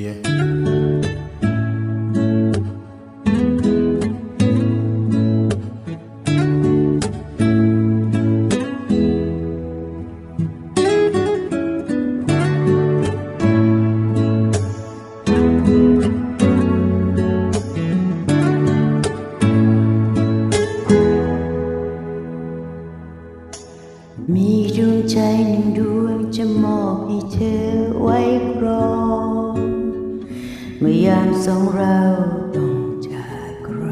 มีดวงใจหนึ่งดวงจะมอบให้เธอไว้ครอง เมื่อยามสองเราต้องจากใคร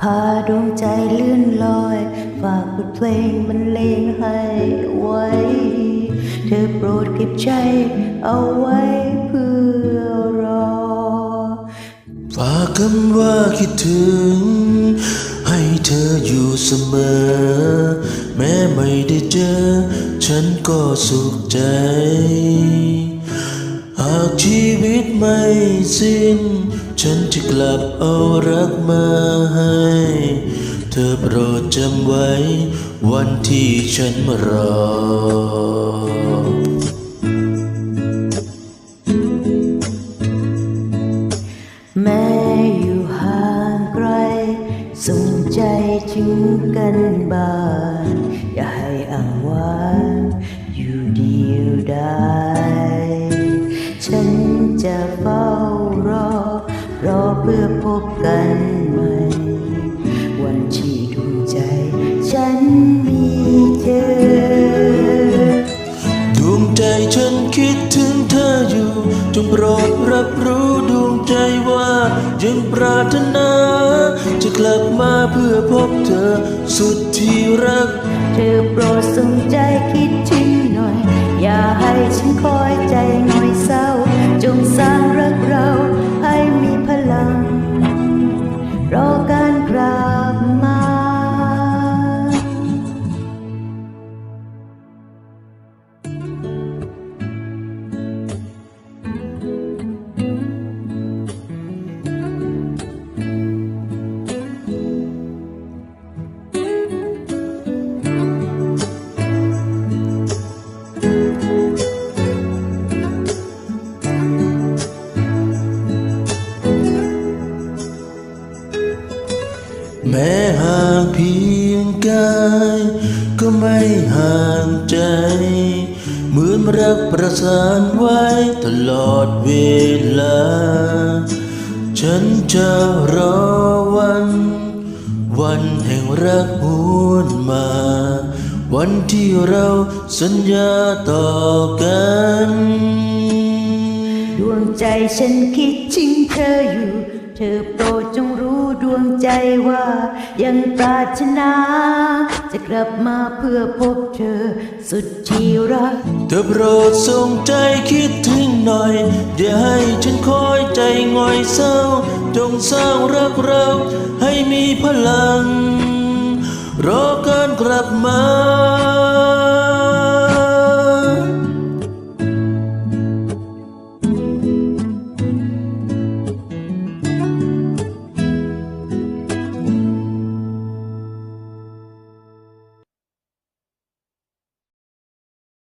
พาดวงใจเลื่อนลอย ฝากบทเพลงบรรเลงให้ไว้ เธอโปรดเก็บใจเอาไว้เพื่อรอ ฝากคำว่าคิดถึง ให้เธออยู่เสมอ แม้ไม่ได้เจอ ฉันก็สุขใจากชีวิตไม่สิ้น ฉันจะกลับเอารักมาให้ เธอโปรดจำไว้ วันที่ฉันรอแม้อยู่ห่างไกล ส่งใจถึงกันบ้าง อย่าให้อ้างว้างอยู่เดียวได้ ฉันจะเฝ้ารอ รอเพื่อพบกันใหม่ วันที่ดวงใจ ฉันมีเธอ ดวงใจฉันคิดถึงเธออยู่ จงโปรดรับรู้ดวงใจว่ายังปรารถนา จะกลับมาเพื่อพบเธอสุดที่รัก เธอโปรดสนใจคิดถึงหน่อย อย่าให้ฉันคอย แม้ห่างเพียงกายก็ไม่ห่างใจ เหมือนรักประสานไว้ตลอดเวลา ฉันจะรอวัน วันแห่งรักหวนมา วันที่เราสัญญาต่อกันดวงใจฉันคิดถึงเธออยู่ เธอโปรดจงรู้ ดวงใจว่ายังปรารถนา จะกลับมาเพื่อพบเธอสุดที่รัก เธอโปรดส่งใจคิดถึงหน่อยอย่าให้ฉันคอยใจง่อยเศร้า จงสร้างรักเราให้มีพลัง รอการกลับมา